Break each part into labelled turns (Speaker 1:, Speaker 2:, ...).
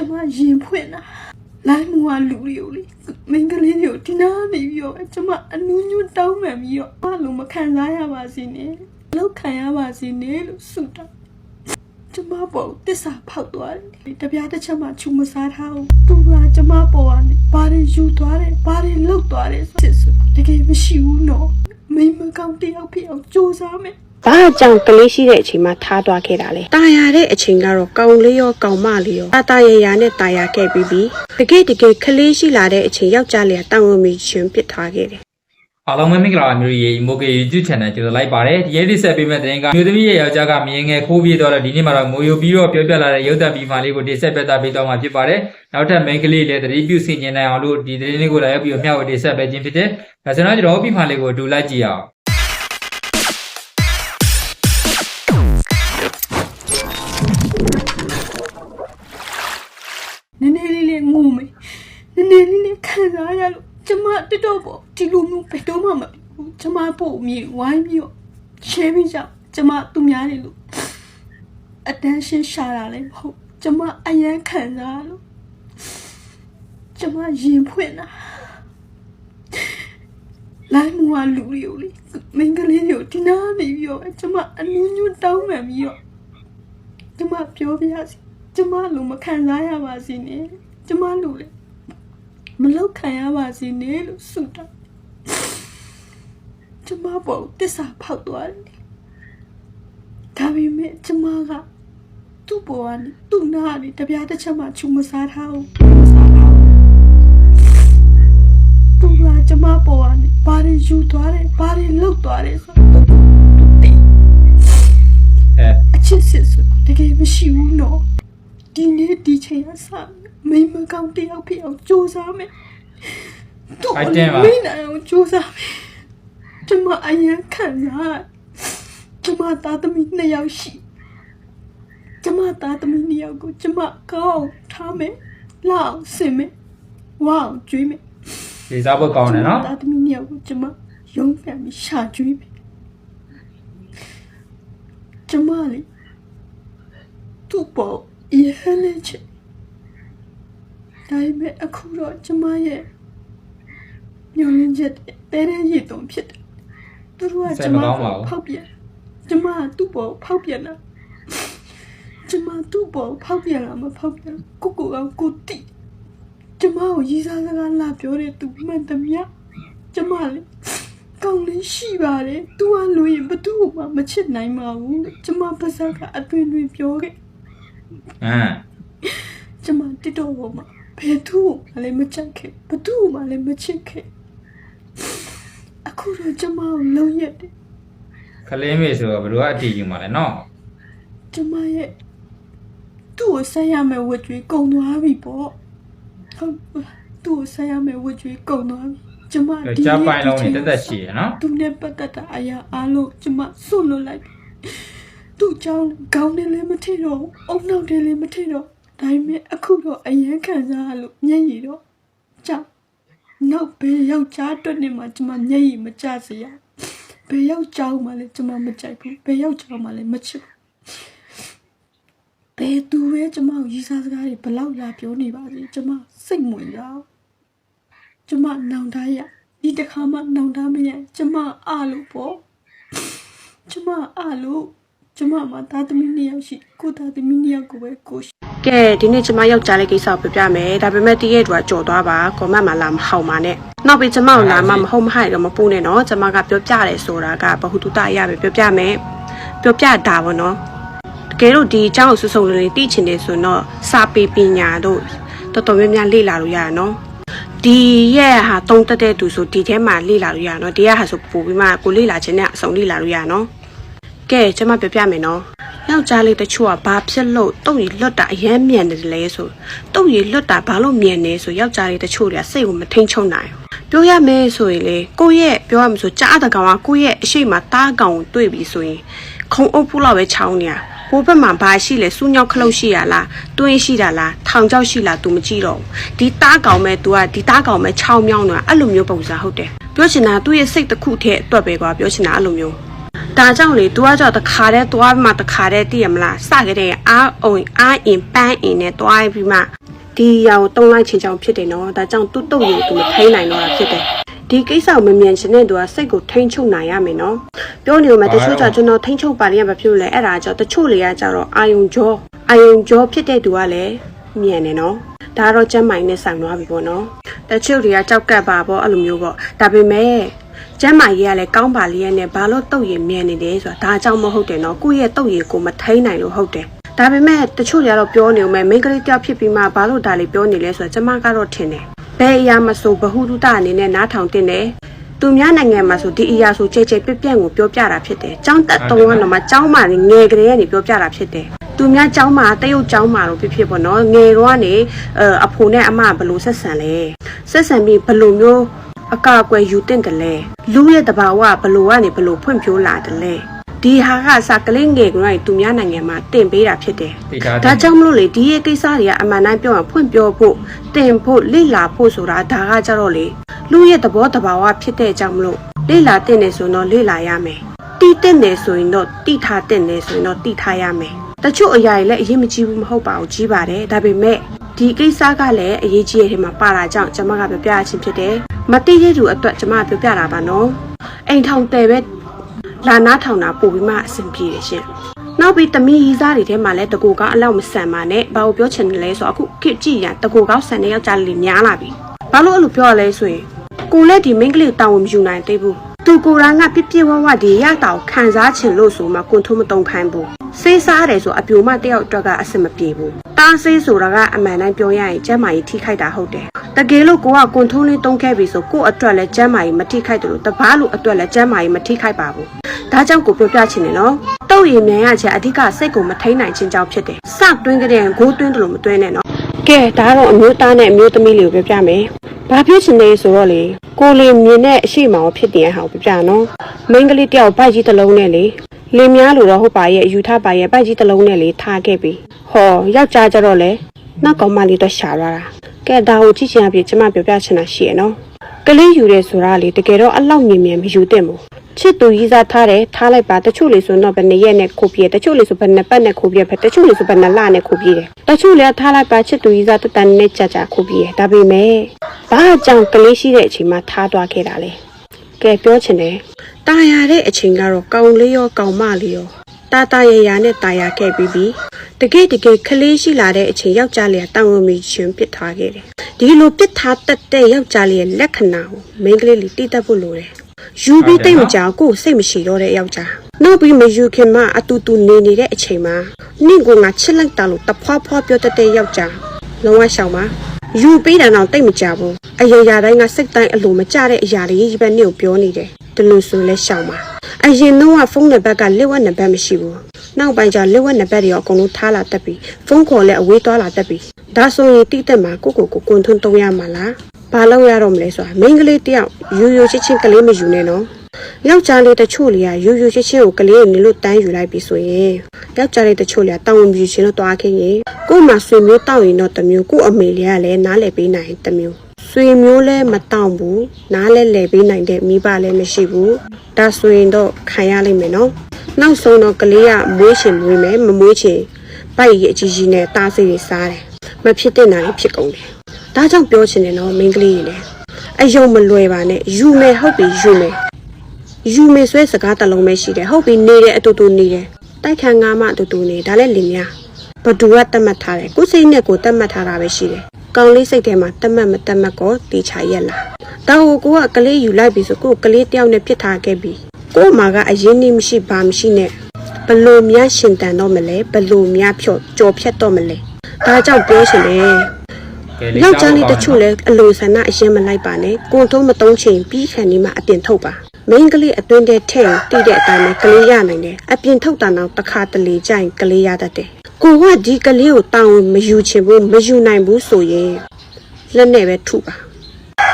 Speaker 1: ကျမရင်ဖွင့်တာလိုင်းမူကလူတွေကိုလေမင်္ဂလေးတွေကိုဒီနာနေပြီးတော့ကျမအနူးညွတ်တောင်းမှန်ပြီးတော့ဘာလို့မခံစားရပါစေနဲ့လောက်ခံရပါစေနဲ့လို့ဆုတောင်းကျမပေါ်တစ္ဆာဖောက်သွားတယ်တပြားတစ်ချက်မှချူမစားထားဘူးသူကကျမပေါ်ကနေဘာတွေယူသွားတယ်ဘာတွေလုတ်သွားတယ်ဆိုစစ်တကယ်မရှိဘူးနော်မိမကောင်းတယောက်ဖြစ်အောင်ကြိုးစားမယ်
Speaker 2: ဘာကြောင့်ကလေးရှိတဲ့အချိန်မှာထားသွားခဲ့တာလဲတာယာတဲ့အချိန်ကတော့ကောင်လေးရောကောင်မလေးရောတာတာရရာနဲ့တာယာခဲ့ပြီးပြီတကယ်တကယ်ကလေးရှိလာတဲ့အချိန်ယောက်ျားလေးကတောင်းဝင်ပြီးရှင်ပစ်ထားခဲ့တယ်
Speaker 3: အားလုံးပဲမင်္ဂလာပါမျိုးရေ Emoke YouTube Channel ကျေးဇူးလိုက်ပါတယ်ဒီရက်ဒီဆက်ပေးမဲ့တဲ့ရင်ကမျိုးသမီးရဲ့ယောက်ျားကမြင်ငယ်ခိုးပြီးတော့ဒီနေ့မှာတော့မိုယိုပြီးတော့ပြောပြလာတဲ့ရုပ်သံပြီးမှလေးကိုတင်ဆက်ပြသပေးတော့မှာဖြစ်ပါတယ်နောက်ထပ် main ကလေးလည်းတတိပြုဆင်ကျင်နိုင်အောင်လို့ဒီသတင်းလေးကိုလည်းပြီးတော့မျှဝေတင်ဆက်ပေးခြင်းဖြစ်တယ်ဒါဆိုတော့ကျွန်တော်ပြီးမှလေးကိုအတူလိုက်ကြည့်အောင်
Speaker 1: တက်တော့ပေါ့ဒီလိုမျိုးဘယ်တော့မှမဖြစ်ဘူးကျမပို့အမြင်ဝိုင်းပြီးတော့ရှဲပြီးကြောက်ကျမသူများနေလို့အတန်းရှင်းရှာတာလည်းမဟုတ်ကျမအယမ်းခံစားလို့ကျမရင်ဖွင့်တာလိုင်းမူကလူတွေကိုလေမင်္ဂလေးတွေကိုဒီနာနေပြီးတော့ကျမအနူးညွတ်တောင်းမှန်ပြီးတော့ကျမပြောပြရစီကျမလိုမခံစားရပါစေနဲ့ကျမလိုလေ မလောက်ခံရပါစေနဲ့လို့ဆုတောင်းကျမပေါ်တစ္ဆာဖောက်သွားတယ်ဒါပေမဲ့ကျမကသူ့ပေါ်ကနေသူ့နာကနေတပြားတစ်ချက်မှချူမစားထားဘူးမစားထားဘူးသူကကျမပေါ်ကနေဘာတွေယူသွားတယ်ဘာတွေလုတ်သွားတယ်ဆိုတော့သူသိ
Speaker 3: အဲ
Speaker 1: အချစ်စစ်ဆိုတကယ်မရှိဘူးနော် ဒီနေ့ဒီချိန်ကစမိမကောင်းတယောက်ဖြစ်အောင်ကြိုးစားမယ်သူ့ကိုမိနိုင်အောင်ကြိုးစားမယ်ကျမအရင်ခံစားကျမသားသမီးနှစ်ယောက်ရှိကျမသားသမီးနှစ်ယောက်ကိုကျမကောင်းထားမယ်လောက်ဆင်မယ်ဝေါကျွေးမယ်
Speaker 3: ဒီစားဖို့ကောင်းတယ်နော်
Speaker 1: သားသမီးနှစ်ယောက်ကိုကျမရုံးပြန်ပြီးရှာကျွေးမယ်ကျမလေသူ့ပေါ် ရဟန်းနေချင်ဒါပေမဲ့အခုတော့ကျမရဲ့ညှော်လင်းချက်တဲတဲရည်တုံဖြစ်တယ်သူတို့ကကျမကိုဖောက်ပြန်ကျမကသူ့ပေါ်ဖောက်ပြန်တာကျမသူ့ပေါ်ဖောက်ပြန်လာမဖောက်ပြန်ကိုကိုကကိုတိကျမကိုရီးစားစကားလာပြောတဲ့သူမှန်သမျှကျမလေကောင်းလေးရှိပါတယ် तू ကလူရင်ဘသူ့မှမချစ်နိုင်ပါဘူးလို့ကျမပါစကအတွင်တွင်ပြောခဲ့
Speaker 3: အမ်
Speaker 1: ကျမတစ်တော့ဘောမှာဘယ်သူမှလည်းမချစ်ခဲ့ဘသူမှလည်းမချစ်ခဲ့အခုတော့ကျမကိုလုံးရက်တယ်
Speaker 3: ခလင်းမေဆိုတော့ဘယ်လိုအတီးယူမှာလဲနော်
Speaker 1: ကျမရဲ့သူ့ကိုဆက်ရမယ်ဝတ်ကြွေးကုံသွားပြီပေါ့ဟုတ်သူ့ကိုဆက်ရမယ်ဝတ်ကြွေးကုံသွားပြီကျမ
Speaker 3: ကြောက်ကြပိုင်လုံးနေတက်တက်ရှိရနော်
Speaker 1: သူနဲ့ပတ်သက်တာအရာအားလုံးကျမစွန့်လွတ်လိုက်ပြီ သူ့ကြောင့်ခေါင်းနဲ့လည်းမထိတော့ဘူးအုံနောက်နဲ့လည်းမထိတော့ဒါပေမဲ့အခုတော့အယံခံစားရလို့မျက်ရည်တော့ကြောက်နောက်ဘယ်ယောက်ျားအတွက်နဲ့မှကျမမျက်ရည်မကျစေရဘယ်ယောက်ျားမှလည်းကျမမကြိုက်ဘူးဘယ်ယောက်ျားမှလည်းမချစ်ဘူးဘယ်သူပဲကျမကိုရီးစားစကားတွေဘလောက်လာပြောနေပါစေကျမစိတ်ဝင်ရအောင်ကျမနောင်တရဒီတစ်ခါမှနောင်တမရကျမအားလို့ပေါ့ကျမအားလို့ ကျမမှာသားသမီးနှစ်ယောက်ရှိကိုသားသမီးနှစ်ယောက်ကိုပဲကိုရှိ။
Speaker 2: ကဲဒီနေ့ကျမယောက်ျားလေးကိစ္စကိုပြပြမယ်။ဒါပေမဲ့တည့်ရဲ့တူကကြော်သွားပါ။ကောမန့်မှာလာမဟောက်ပါနဲ့။နောက်ပြီးကျမကိုလာမမဟုတ်မဟိုက်တော့မပူနဲ့နော်။ကျမကပြောပြတယ်ဆိုတာကဘ ഹു တုတအရပဲပြောပြမယ်။ပြောပြတာပေါ့နော်။တကယ်လို့ဒီအကြောင်းကိုစုစုံလေးသိချင်တယ်ဆိုရင်တော့စာပေပညာတို့တော်တော်များများလေ့လာလို့ရရနော်။ဒီရဲ့ဟာတုံးတက်တဲ့သူဆိုဒီထဲမှာလေ့လာလို့ရနော်ဒီရဲ့ဟာဆိုပို့ပြီးမှကိုလေ့လာခြင်းနဲ့အစုံလေ့လာလို့ရနော် ကဲကျွန်မပြောပြမယ်နော်ယောက်ျားလေးတချို့ကဘာဖြစ်လို့တုတ်ရီလွတ်တာအရမ်းမြန်တယ်လဲဆိုတုတ်ရီလွတ်တာဘာလို့မြန်နေဆိုယောက်ျားလေးတချို့တွေကစိတ်ကိုမထိန်ချုံနိုင်ဘူးပြောရမယ်ဆိုရင်လေကိုယ့်ရဲ့ပြောရမှာဆိုကြားတဲ့ကောင်ကကိုယ့်ရဲ့အရှိမတားကောင်ကိုတွေ့ပြီဆိုရင်ခုံအုပ်ဖူးလောက်ပဲချောင်းနေရဘိုးဘက်မှာဘာရှိလဲစူးညောက်ခလုတ်ရှိရလားတွင်းရှိတာလားထောင်ချောက်ရှိလား तू မကြည့်တော့ဘူးဒီတားကောင်မဲ့ तू ကဒီတားကောင်မဲ့ချောင်းမြောင်းနေတာအဲ့လိုမျိုးပုံစံဟုတ်တယ်ပြောချင်တာသူ့ရဲ့စိတ်တစ်ခုထဲအတွက်ပဲကွာပြောချင်တာအဲ့လိုမျိုး ဒါကြောင့်လေ तू ကကြောင့်တခါတည်းသွားပြီးမှတခါတည်းတည်ရမလားစကြတဲ့အားအုံအားအင်ပန်းအင်နဲ့သွားပြီးမှဒီအရာကိုတုံးလိုက်ချင်ကြောင်ဖြစ်တယ်နော်ဒါကြောင့်သူ့တုတ်ကိုသူမထိန်နိုင်တော့တာဖြစ်တယ်ဒီကိစ္စကိုမမြန်ချင်တဲ့သူကစိတ်ကိုထိန်ချုပ်နိုင်ရမယ်နော်ပြောနေမှာတချို့ကကျွန်တော်ထိန်ချုပ်ပါလေရမဖြစ်လို့လဲအဲ့ဒါကြောင့်တချို့လေကကြတော့အာယုံကြောအာယုံကြောဖြစ်တဲ့သူကလည်းမြန်နေနော်ဒါကတော့ကျမ်းမိုင်နဲ့ဆိုင်သွားပြီပေါ့နော်တချို့တွေကကြောက်ကပ်ပါပေါ့အဲ့လိုမျိုးပေါ့ဒါပေမဲ့ ကျမ်းမာရေးကလည်းကောင်းပါလေရဲ့နဲ့ဘာလို့တုတ်ရည်မြန်နေတယ်ဆိုတာဒါအကြောင်းမဟုတ်တယ်နော်ကိုယ့်ရဲ့တုတ်ရည်ကိုမထိန်နိုင်လို့ဟုတ်တယ်ဒါပေမဲ့တချို့တွေကတော့ပြောနေဦးမယ်မိန်းကလေးတယောက်ဖြစ်ပြီးမှဘာလို့ဒါလေးပြောနေလဲဆိုတော့ကျမကတော့ထင်တယ်ဘယ်အရာမဆိုဘဟုတုတအနေနဲ့နားထောင်တင်တယ်သူများနိုင်ငံမှာဆိုဒီအရာဆိုကြဲကြဲပြက်ပြန့်ကိုပြောပြတာဖြစ်တယ်။ចောင်းတက်တုံးကတော့မှចောင်းမာနေငယ်ကလေးကနေပြောပြတာဖြစ်တယ်။သူများចောင်းမာတရုတ်ចောင်းမာတော့ဖြစ်ဖြစ်ပေါ့နော်။ငယ်တော့ကနေအအဖိုနဲ့အမဘယ်လို့ဆက်ဆံလဲ။ဆက်ဆံပြီးဘယ်လိုမျိုး အကာအကွယ်ယူတင်တယ်လဲ။လူရဲ့တဘာဝဘယ်လိုကနေဘယ်လိုဖွင့်ဖြိုးလာတယ်လဲ။ဒီဟာကစကလေးငယ်ကလေးသူများနိုင်ငံမှာတင်ပေးတာဖြစ်တယ်။
Speaker 3: သိထားတယ်
Speaker 2: ဒါကြောင့်မလို့လေဒီရဲ့ကိစ္စတွေကအမှန်တိုင်းပြောရင်ဖွင့်ပြောဖို့တင်ဖို့လိလာဖို့ဆိုတာဒါကကြတော့လေလူရဲ့သဘောတဘာဝဖြစ်တဲ့အကြောင်းမလို့လိလာတင်နေဆိုတော့လိလာရမယ်တီးတင်နေဆိုရင်တော့တီးထားတင်နေဆိုရင်တော့တီးထားရမယ်တချို့အရာတွေလည်းအရေးမကြီးဘူးမဟုတ်ပါဘူးကြီးပါတယ်ဒါပေမဲ့ ဒီကိစ္စကလည်းအရေးကြီးရဲ့ထဲမှာပါတာကြောင့်ကျွန်မကပြောပြရချင်းဖြစ်တယ်မတိရတဲ့အတွက်ကျွန်မကပြောပြတာပါနော်အိမ်ထောင်တယ်ပဲလာနာထောင်တာပို့ပြီးမှအဆင်ပြေတယ်ရှင်နောက်ပြီးတမီးရီစားတွေထဲမှာလည်းတကူကောင်းအလောက်မဆန်ပါနဲ့ဘာလို့ပြောချင်တယ်လဲဆိုတော့အခုခေတ်ကြည့်ရတကူကောင်းဆန်တဲ့ယောက်ျားလေးများလာပြီဘာလို့အဲ့လိုပြောရလဲဆိုရင်ကိုလည်းဒီမိန်းကလေးကိုတာဝန်မယူနိုင်သေးဘူးသူကိုယ်တိုင်ကပြစ်ပြစ်ဝဝဒီရတာကိုခံစားချင်လို့ဆိုမှကွန်ထုံးမတုံခိုင်းဘူး စေးစားတယ်ဆိုအပြိုမတယောက်အတွက်ကအဆင်မပြေဘူးတားစေးဆိုတာကအမှန်တိုင်းပြောရရင်ကျမ်းမာရေးထိခိုက်တာဟုတ်တယ်တကယ်လို့ကိုကကွန်ထုံးလေးတုံးခဲ့ပြီဆိုကို့အတွက်လည်းကျမ်းမာရေးမထိခိုက်တယ်လို့တပားလို့အတွက်လည်းကျမ်းမာရေးမထိခိုက်ပါဘူးဒါကြောင့်ကိုပြောပြချင်တယ်နော်တုတ်ရည်မြန်ရချက်အဓိကစိတ်ကိုမထိန်နိုင်ခြင်းကြောင့်ဖြစ်တယ်စတွင်းကြတဲ့ဂိုးတွင်းတယ်လို့မတွင်းနဲ့နော်ကဲဒါကတော့အမျိုးသားနဲ့အမျိုးသမီးလေးကိုပြောပြမယ်ဘာဖြစ်ချင်လဲဆိုတော့လေကိုလေးမြင်တဲ့အရှိမောင်ဖြစ်တဲ့ဟာကိုပြောပြနော်မိန်းကလေးတယောက်ဗိုက်ကြီးတစ်လုံးနဲ့လေ လင်းများလို့တော့ဟုတ်ပါရဲ့အယူထားပါရဲ့ဗိုက်ကြီးတစ်လုံးနဲ့လေထားခဲ့ပြီဟောယောက်ျားကြတော့လေနောက်ကောင်မလေးတော့ရှာလာတာကဲဒါကိုကြည့်ချင်အဖြစ်ကျမပြောပြချင်တာရှိရနော်ကလေးယူရဲဆိုတာလေတကယ်တော့အလောက်မြင်မြန်မယူသင့်ဘူးချစ်သူကြီးစားထားတယ်ထားလိုက်ပါတချို့လေဆိုတော့ဘယ်နှစ်ရက်နဲ့ခိုးပြေးတချို့လေဆိုဘယ်နှစ်ပတ်နဲ့ခိုးပြေးဖက်တချို့လေဆိုဘယ်နှစ်လနဲ့ခိုးပြေးတယ်တချို့လေထားလိုက်ပါချစ်သူကြီးစားတတန်နဲ့ကြာကြာခိုးပြေးတယ်ဒါပေမဲ့ဘာကြောင့်ကလေးရှိတဲ့အချိန်မှာထားသွားခဲ့တာလဲကဲပြောချင်တယ် တာယာတဲ့အချိန်ကတော့ကောင်လေးရောကောင်မလေးရောတာတာရရာနဲ့တာယာခဲ့ပြီးပြီတကယ်တကယ်ခလေးရှိလာတဲ့အချိန်ယောက်ျားလေးကတောင်းဝမီရှင်ပစ်ထားခဲ့တယ်ဒီလိုပစ်ထားတတ်တဲ့ယောက်ျားလေးရဲ့လက္ခဏာကိုမိန်းကလေးလေးတိတတ်ဖို့လိုတယ်ယူပြီးတိတ်မကြောက်ကိုစိတ်မရှိတော့တဲ့ယောက်ျားနောက်ပြီးမယူခင်မှာအတူတူနေနေတဲ့အချိန်မှာနင့်ကိုငါချစ်လိုက်တာလို့တဖွာဖွာပြောတတ်တဲ့ယောက်ျားလုံးဝရှောင်ပါယူပေးတာတော့တိတ်မကြဘူးအရာရာတိုင်းကစိတ်တိုင်းအလိုမကျတဲ့အရာတွေကြီးပဲနင့်ကိုပြောနေတယ် ဒီလိုဆိုလဲရှောင်ပါ။အရင်တော့ကဖုန်းနံပါတ်ကလက်ဝက်နံပါတ်မရှိဘူး။နောက်ပိုင်းကျလက်ဝက်နံပါတ်တွေရောအကုန်လုံးထားလာတတ်ပြီဖုန်းခေါ်လဲအဝေးသွားလာတတ်ပြီဒါဆိုရင်တိတက်မှာကိုကိုကိုကွန်ထွန်းတုံးရမှာလားဘာလို့ရတော့မလဲဆိုတာမိန်းကလေးတယောက်ရိုးရိုးချင်းချင်းကလေးမယူနဲ့နော်ယောက်ျားလေးတချို့လေးကရိုးရိုးချင်းချင်းကိုကလေးကိုနေလို့တန်းယူလိုက်ပြီဆိုရင်ယောက်ျားလေးတချို့လေးကတောင်းဝင်ယူချင်းလို့တွားခင်းရင်ကို့မှာဆွေမျိုးတောက်ရင်တော့တစ်မျိုးကို့အမေလေးကလည်းနားလည်ပေးနိုင်တစ်မျိုး ဆွေမျိုးလည်းမတောင့်ဘူးနားလည်းလည်ပေးနိုင်တဲ့မိဘလည်းမရှိဘူးဒါဆိုရင်တော့ခံရလိမ့်မယ်နော်နောက်ဆုံးတော့ကလေးကမွေးချင်မွေးမယ်မမွေးချင်ပိုက်ရည်အကြီးကြီးနဲ့တားစိတွေစားတယ်မဖြစ်တဲ့နာလေးဖြစ်ကုန်တယ်ဒါကြောင့်ပြောချင်တယ်နော်မိန်းကလေးတွေလည်းအယုံမလွယ်ပါနဲ့ယူမယ်ဟုတ်ပြီယူမယ်ယူမယ်ဆွဲစကားတစ်လုံးပဲရှိတယ်ဟုတ်ပြီနေတယ်အတူတူနေတယ်တိုက်ခံငါမှအတူတူနေဒါလည်းလင်များဘသူကတတ်မှတ်ထားတယ်ကိုယ်စိတ်နဲ့ကိုယ်တတ်မှတ်ထားတာပဲရှိတယ် ကောင်းလေးစိတ်ထဲမှာတတ်မှတ်မတတ်မှတ်ကိုတေချာရက်လာဒါကိုကိုကကလေးယူလိုက်ပြီဆိုကိုကလေးတယောက်နဲ့ပြစ်ထားခဲ့ပြီကို့မှာကအရင်နေမရှိဘာမရှိနဲ့ဘလို့များရှင်တန်တော့မလဲဘလို့များဖြော့ကြော်ဖြတ်တော့မလဲဒါကြောင့်ပြောရှင်တယ်
Speaker 3: ကဲ
Speaker 2: ယောက်ျားလေးတချို့လဲအလိုဆန္ဒအရင်မလိုက်ပါနဲ့ကိုထုံးမတုံးချင်ပြီးခံနေမှအပြင်ထုတ်ပါမိန်းကလေးအတွင်းထဲထည့်တိတဲ့အတိုင်းပဲကလေးရနိုင်တယ်အပြင်ထုတ်တာတော့တစ်ခါတလေကြိုင်ကလေးရတတ်တယ် ကိုကဒီကလေးကိုတောင်းမယူချင်ဘူးမယူနိုင်ဘူးဆိုရင်လက်နဲ့ပဲထုပါ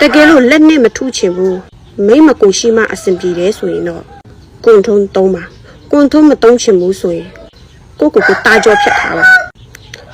Speaker 2: တကယ်လို့လက်နဲ့မထုချင်ဘူးမိမကိုရှိမှအဆင်ပြေတယ်ဆိုရင်တော့ကိုထုံးတုံးပါကိုထုံးမတုံးချင်ဘူးဆိုရင်ကိုကိုကိုတာကြောဖြတ်ထားပါ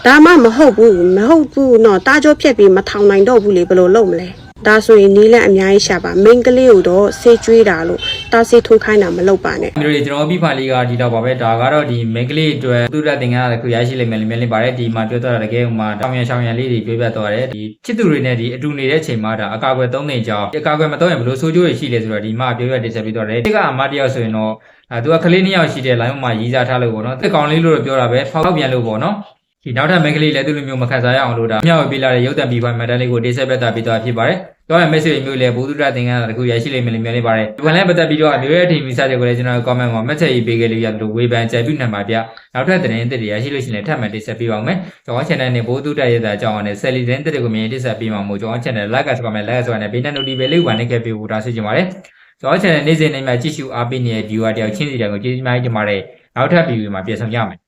Speaker 2: ဒါမှမဟုတ်ဘူးမဟုတ်ဘူးနော်တာကြောဖြတ်ပြီးမထောင်နိုင်တော့ဘူးလေဘယ်လိုလုပ်မလဲ ဒါဆိုရင်နီးလန့်အများကြီးရှာပါမိန်းကလေးကိုတော့ဆေးကျွေးတာလို့တားဆေးထိုးခိုင်းတာမလုပ်ပါနဲ့
Speaker 3: မျိုးတွေကျွန်တော်ပြီးဖာလေးကဒီတော့ပါပဲဒါကတော့ဒီ main ကလေးအတွက်သူရတင်ကတခုရရှိလိမ့်မယ်လို့မြင်နေပါတယ်ဒီမှာပြောတော့တကယ်ဟိုမှာတောင်ရရှောင်ရလေးတွေပြောပြသွားတယ်ဒီချစ်သူတွေနဲ့ဒီအတူနေတဲ့အချိန်မှာဒါအကာအကွယ်သုံးနေကြအောင်အကာအကွယ်မသုံးရင်ဘယ်လိုဆိုးကျိုးတွေရှိလဲဆိုတော့ဒီမှာပြောပြတင်ဆက်ပြီးတော့တယ်ဒီကအမတယောက်ဆိုရင်တော့အဲသူကကလေးနှစ်ယောက်ရှိတဲ့ line မှာရေးစားထားလို့ပေါ့နော်တက်ကောင်လေးလို့တော့ပြောတာပဲဖောက်ပြန်လို့ပေါ့နော် ဒီနောက်ထပ် main ကလေးလည်းသူလိုမျိုးမခံစားရအောင်လို့ဒါမျှဝေပေးလာတဲ့ရုပ်သံပြီးပိုင်းမတန်းလေးကိုတင်ဆက်ပြသပေးသွားဖြစ်ပါတယ်တော့ message မျိုးလည်းဘုသူဒ္ဓသင်္ကန်းတခုရရှိလိမ့်မယ်လို့မြင်နေပါတယ်ဒီကလည်းပတ်သက်ပြီးတော့အမျိုးရဲ့အထင်မိစားတွေကိုလည်းကျွန်တော် comment မှာ message ရေးပေးခဲ့လို့ရတယ်လို့ဝေဖန်ကြံပြုနိုင်ပါဗျနောက်ထပ်သတင်းအသစ်တွေရရှိလို့ရှိရင်လည်းထပ်မံတင်ဆက်ပေးပါမယ်ကျွန်တော် channel နဲ့ဘုသူဒ္ဓရဲ့အကြောင်းအနဲ့ Sally သတင်းသစ်တွေကိုမြင်တင်ဆက်ပေးမှာမို့ကျွန်တော် channel like ဆို comment like ဆိုနဲ့ဘေးနဲ့ notification လေးဝင်နေခဲ့ပေးဖို့ဒါဆွချင်ပါတယ်ကျွန်တော် channel နေ့စဉ်နေ့မှာကြည့်ရှုအားပေးနေတဲ့ viewer တယောက်ချင်းစီတွေကိုကျေးဇူးများကြီးတင်ပါတယ်နောက်ထပ် video မှာပြန်ဆောင်ကြမယ်